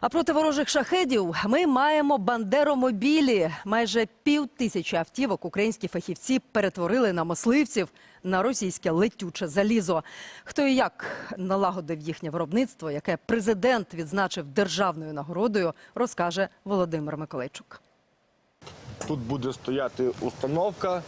А проти ворожих шахедів ми маємо бандеромобілі. Майже пів тисячі автівок українські фахівці перетворили на мисливців на російське летюче залізо. Хто і як налагодив їхнє виробництво, яке президент відзначив державною нагородою, розкаже Володимир Миколайчук. Тут буде стояти установка,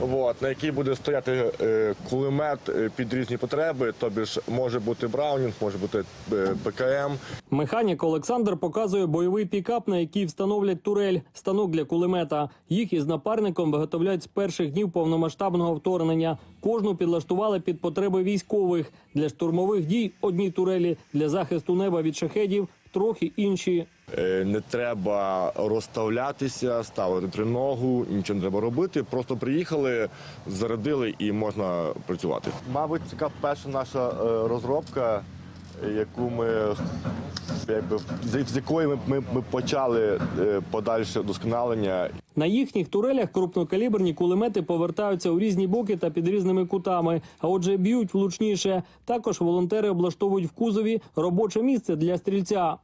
от, на якій буде стояти е, кулемет е, під різні потреби. Тобі ж може бути Браунінг, може бути е, ПКМ. Механік Олександр показує бойовий пікап, на який встановлять турель, станок для кулемета. Їх із напарником виготовляють з перших днів повномасштабного вторгнення. Кожну підлаштували під потреби військових для штурмових дій. Одні турелі для захисту неба від шахедів, трохи інші. Е, Не треба розставлятися, ставити триногу, нічого не треба робити. Просто приїхали, зарядили і можна працювати. Мабуть, така перша наша е, розробка, яку ми якби з якої ми, ми, ми почали е, подальше вдосконалення. На їхніх турелях крупнокаліберні кулемети повертаються у різні боки та під різними кутами, а отже, б'ють влучніше. Також волонтери облаштовують в кузові робоче місце для стрільця.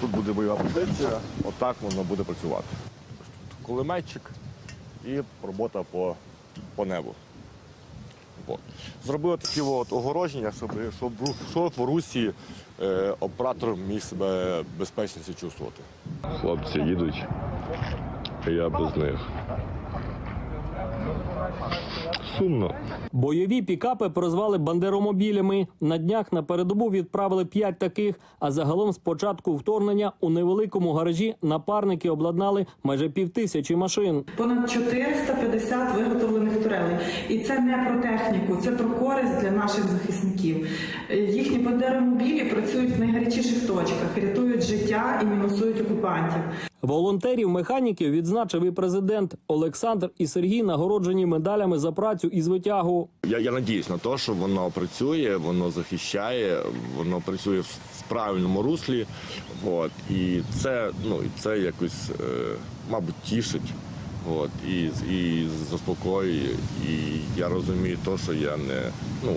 Тут буде бойова позиція, отак воно буде працювати. Кулеметчик і робота по, по небу. От. Зробили такі от огородження, щоб, щоб, щоб в русі е, оператор міг себе безпечніше чувствувати. Хлопці їдуть, а я без них. Сумно. Бойові пікапи прозвали бандеромобілями. На днях на передову відправили п'ять таких. А загалом з початку вторгнення у невеликому гаражі напарники обладнали майже півтисячі машин. Понад 450 виготовлених турелей. І це не про техніку, це про користь для наших захисників. Е, Їхні бандеромобілі працюють в найгарячіших точках, рятують життя і мінусують окупантів. Волонтерів механіків відзначив і президент Олександр і Сергій нагороджені медалями за працю і звитягу. Я, я надіюсь на те, що воно працює, воно захищає, воно працює в, в правильному руслі. От. І це, ну, і це якось, е, мабуть, тішить. От, і, і заспокоює. І я розумію те, що я не, ну,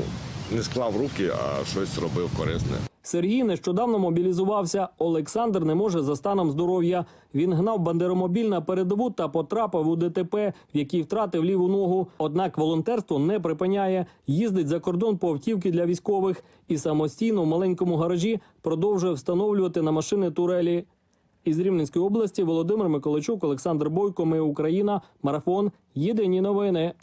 не склав руки, а щось робив корисне. Сергій нещодавно мобілізувався. Олександр не може за станом здоров'я. Він гнав бандеромобіль на передову та потрапив у ДТП, в якій втратив ліву ногу. Однак волонтерство не припиняє. Їздить за кордон по автівки для військових і самостійно в маленькому гаражі продовжує встановлювати на машини турелі. Із Рівненської області Володимир Миколайчук, Олександр Бойко. Ми Україна. Марафон. Єдині новини.